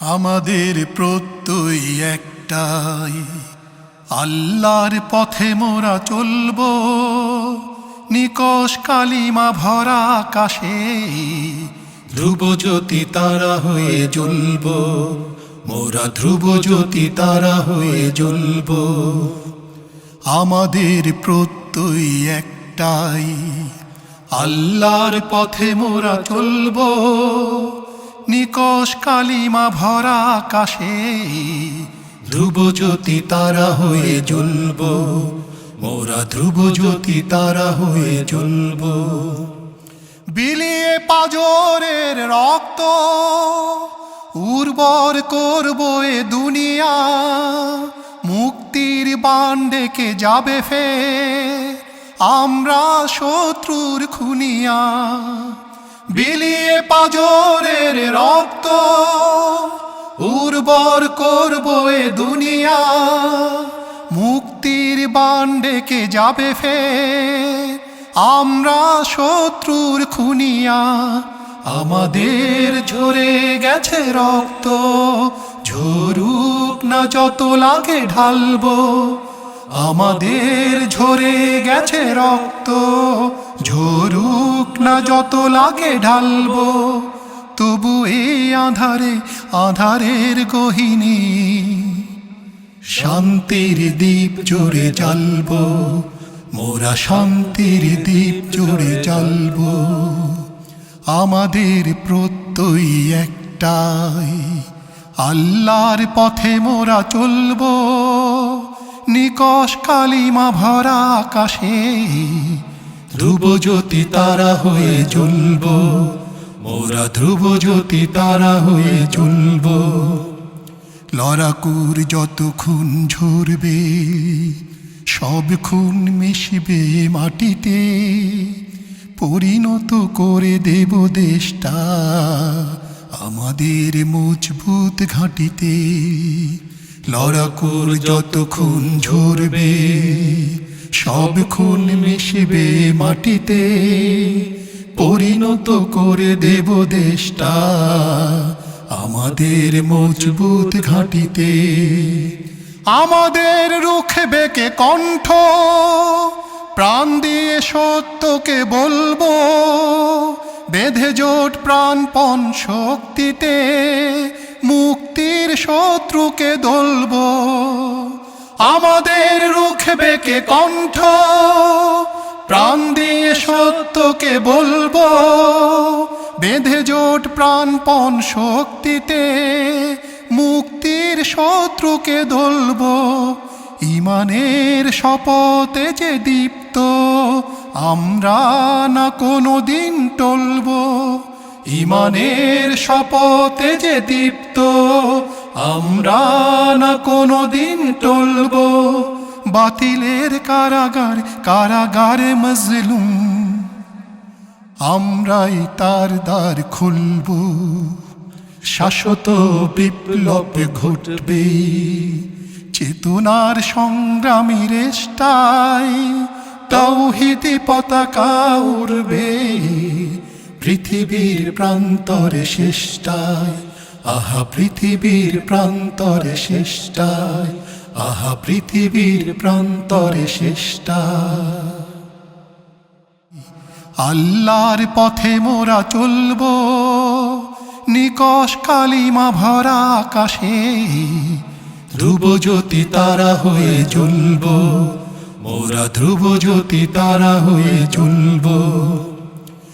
আমাদের প্রত্যয় একটাই। আল্লাহর পথে মোরা চলব। নিকশ কালিমা ভরা আকাশে ধ্রুব জ্যোতি তারা হয়ে জ্বলব। মোরা ধ্রুব জ্যোতি তারা হয়ে জ্বলব। আমাদের প্রত্যয় একটাই। আল্লাহর পথে মোরা চলব। নিকশ কালিমা ভরা আকাশে, ধ্রুব জ্যোতি তারা হয়ে জ্বলব, মোরা ধ্রুব জ্যোতি তারা হয়ে জ্বলব। বিলিয়ে পাজরের রক্ত, উর্বর করব এ দুনিয়া, মুক্তির বান ডেকে যাবে ফে আমরা শত্রুর খুনিয়া। বিলিয়ে পাজরের রক্ত। উর্বর করব এ দুনিয়া। মুক্তির বান ডেকে যাবে ফে। আমরা শত্রুর খুনিয়া। আমাদের ঝরে গেছে রক্ত। ঝরুক না যত লাগে ঢালবো। আমাদের ঝরে গেছে রক্ত, ঝরুক না যত লাগে ঢালবো, তবু এই আধারে, আধারের গহিনী। শান্তির দ্বীপ জোরে জ্বালব, মোরা শান্তির দ্বীপ জোরে জ্বালব। আমাদের প্রত্যয় একটাই, আল্লাহর পথে মোরা চলব। নিকশ কালিমা ভরা আকাশে ধ্রুব জ্যোতি তারা হয়ে জ্বলব, মোরা ধ্রুব জ্যোতি তারা হয়ে জ্বলব। লড়াকুর যত খুন ঝরবে, সব খুন মিশবে মাটিতে, পরিণত করে দেব দেশটা আমাদের মজবুত ঘাটিতে। লড়াকুর যত খুন ঝরবে, সব খুন মিশবে মাটিতে। পরিণত করে দেব দেশটা আমাদের মজবুত ঘাটিতে। আমাদের রুখে বেকে কণ্ঠ, প্রাণ দিয়ে সত্যকে বলব, বেঁধে জোট প্রাণপণ শক্তিতে। মুক্তির শত্রুকে দলব আমাদের রুখে বেকে কণ্ঠ, প্রাণ দিয়ে সত্যকে বলব। বেঁধে জোট প্রাণপণ শক্তিতে মুক্তির শত্রুকে দলব ইমানের শপথে যে দীপ্ত, আমরা না কোনো দিন টলব। ইমানের শপথে যে দীপ্ত, আমরা না কোনো দিন টলব। বাতিলের কারাগার, কারাগারে মজলুম। আমরাই তার দ্বার খুলব। শাশ্বত বিপ্লব ঘটবে। চেতনার সংগ্রামী রেষ্টায় তৌহিদি পতাকা উড়বে। পৃথিবীর প্রান্তরে শেষ্টায়, আহা পৃথিবীর প্রান্তরে শেষ্টায়, আহা পৃথিবীর প্রান্তরে শেষ্টায়। আল্লাহর পথে মোরা চলব নিকশ কালিমা ভরা আকাশে, ধ্রুব জ্যোতি তারা হয়ে জ্বলব মোরা ধ্রুব জ্যোতি তারা হয়ে জ্বলব